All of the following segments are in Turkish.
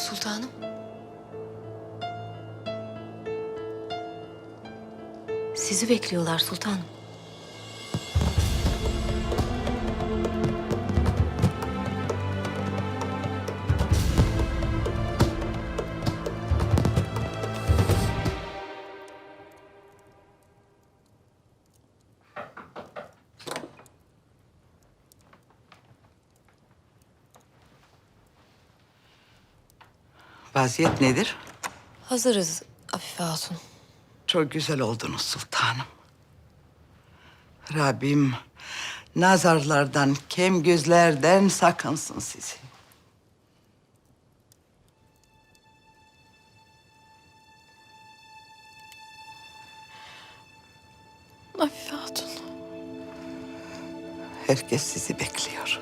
Sultanım. Sizi bekliyorlar sultanım. Vaziyet nedir? Hazırız Afife Hatun. Çok güzel oldunuz sultanım. Rabbim nazarlardan, kem gözlerden sakınsın sizi. Afife Hatun. Herkes sizi bekliyor.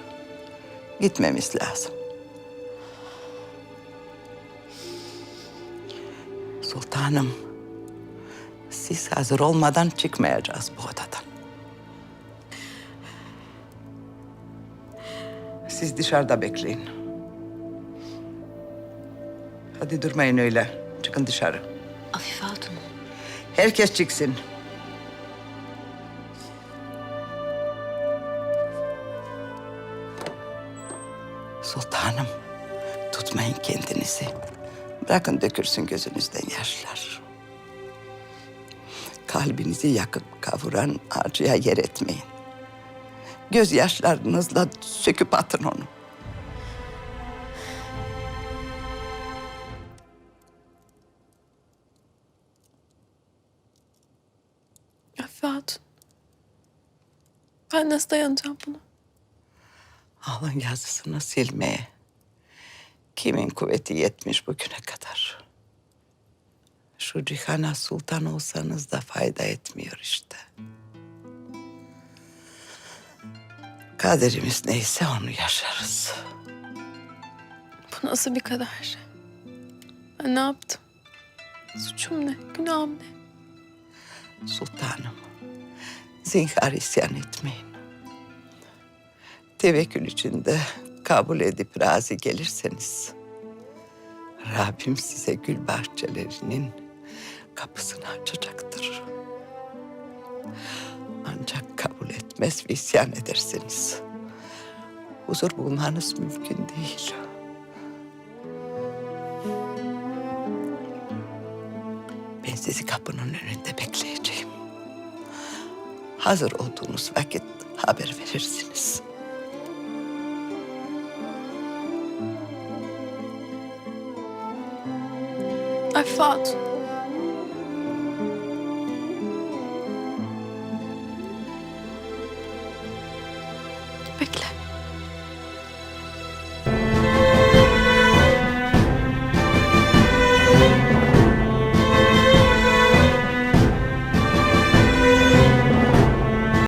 Gitmemiz lazım. Sultanım, siz hazır olmadan çıkmayacağız bu odadan. Siz dışarıda bekleyin. Hadi durmayın öyle. Çıkın dışarı. Afife Hatun. Herkes çıksın. Sultanım, tutmayın kendinizi. Bırakın dökürsün gözünüzden yaşlar. Kalbinizi yakıp kavuran acıya yer etmeyin. Gözyaşlarınızla söküp atın onu. Afife Hatun. Ben nasıl dayanacağım buna? Alın yazısını silmeye. Kimin kuvveti yetmiş bugüne kadar. Şu cihana sultan olsanız da fayda etmiyor işte. Kaderimiz neyse onu yaşarız. Bu nasıl bir kader? Ben ne yaptım? Suçum ne? Günahım ne? Sultanım, zinhar isyan etmeyin. Tevekkül içinde kabul edip razı gelirseniz... Rabbim size gül bahçelerinin kapısını açacaktır. Ancak kabul etmez ve isyan ederseniz... huzur bulmanız mümkün değil. Ben sizi kapının önünde bekleyeceğim. Hazır olduğunuz vakit haber verirsiniz. I thought